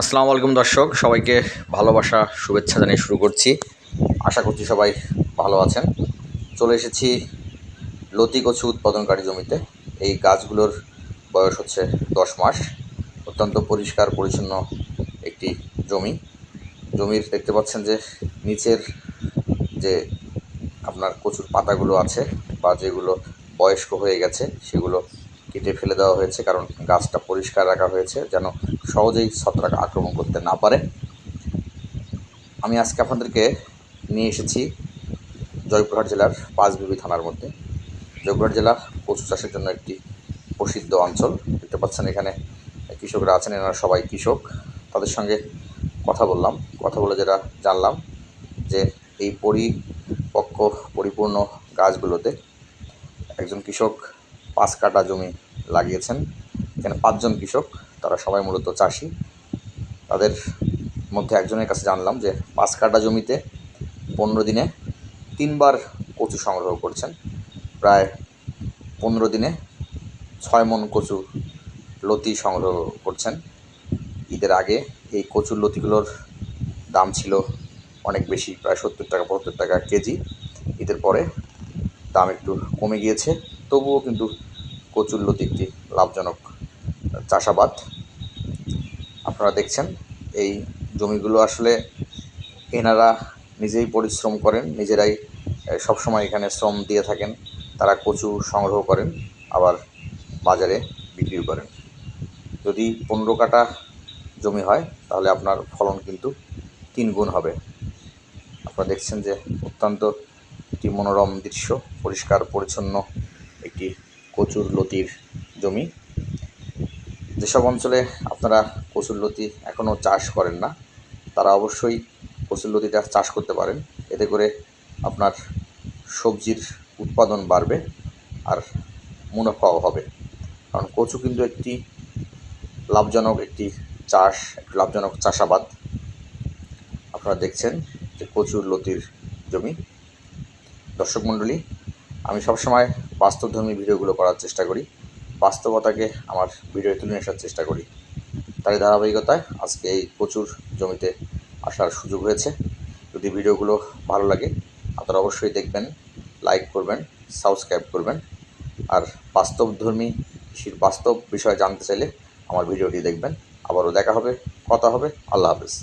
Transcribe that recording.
আসসালামু আলাইকুম দর্শক, সবাইকে ভালোবাসা, শুভেচ্ছা জানিয়ে শুরু করছি। আশা করছি সবাই ভালো আছেন। চলে এসেছি লতি কচু উৎপাদনকারী জমিতে। এই গাছগুলোর বয়স হচ্ছে দশ মাস। অত্যন্ত পরিষ্কার, পরিচ্ছন্ন একটি জমি। জমির দেখতে পাচ্ছেন যে নিচের যে আপনার কচুর পাতাগুলো আছে বা যেগুলো বয়স্ক হয়ে গেছে, সেগুলো কেটে ফেলে দেওয়া হয়েছে, কারণ গাছটা পরিষ্কার রাখা হয়েছে যেন সহজেই ছত্রাক আক্রমণ করতে না পারে। আমি আজকে আপনাদেরকে নিয়ে এসেছি জয়পুরহাট জেলার পাঁচবিবি থানার মধ্যে। জয়পুরহাট জেলা কচু চাষের জন্য একটি প্রসিদ্ধ অঞ্চল। দেখতে পাচ্ছেন এখানে কৃষকরা আছেন, এনারা সবাই কৃষক। তাদের সঙ্গে কথা বললাম। কথা বলে যেটা জানলাম যে এই পরিপক্ক, পরিপূর্ণ গাছগুলোতে একজন কৃষক পাঁচ কাটা জমি লাগিয়েছেন। এখানে পাঁচজন কৃষক, তারা সবাই মূলত চাষি। তাদের মধ্যে একজনের কাছে জানলাম যে পাঁচ কাটা জমিতে পনেরো দিনে তিনবার কচু সংগ্রহ করছেন। প্রায় পনেরো দিনে ছয় মন কচু লতি সংগ্রহ করছেন। ঈদের আগে এই কচুর লতিগুলোর দাম ছিল অনেক বেশি, প্রায় সত্তর টাকা, পঁচাত্তর টাকা কেজি। ঈদের পরে দাম একটু কমে গিয়েছে, তবুও কিন্তু কচুর লতি একটি লাভজনক চাষাবাদ। আপনারা দেখছেন, এই জমিগুলো আসলে এনারা নিজেই পরিশ্রম করেন, নিজেরাই সবসময় এখানে শ্রম দিয়ে থাকেন, তারা কচু সংগ্রহ করেন, আবার বাজারে বিক্রিও করেন। যদি পনেরো কাটা জমি হয়, তাহলে আপনার ফলন কিন্তু তিন গুণ হবে। আপনারা দেখছেন যে অত্যন্ত একটি মনোরম দৃশ্য, পরিষ্কার, পরিচ্ছন্ন একটি কচুর লতির জমি। যেসব অঞ্চলে আপনারা কচুরলতি এখনও চাষ করেন না, তারা অবশ্যই কচুরলতিটা চাষ করতে পারেন। এতে করে আপনার সবজির উৎপাদন বাড়বে আর মুনাফাও হবে। কারণ কচু কিন্তু একটি লাভজনক একটি চাষ, একটি লাভজনক চাষাবাদ। আপনারা দেখছেন যে কচুর লতির জমি। দর্শক মণ্ডলী, আমি সবসময় বাস্তবধর্মী ভিডিওগুলো করার চেষ্টা করি। বাস্তবতাকে আমার ভিডিও তুলে আসার চেষ্টা করি। তারই ধারাবাহিকতায় আজকে এই প্রচুর জমিতে আসার সুযোগ হয়েছে। যদি ভিডিওগুলো ভালো লাগে, আপনারা অবশ্যই দেখবেন, লাইক করবেন, সাবস্ক্রাইব করবেন। আর বাস্তবধর্মী কৃষির বাস্তব বিষয় জানতে চাইলে আমার ভিডিওটি দেখবেন। আবারও দেখা হবে, কথা হবে। আল্লাহ হাফেজ।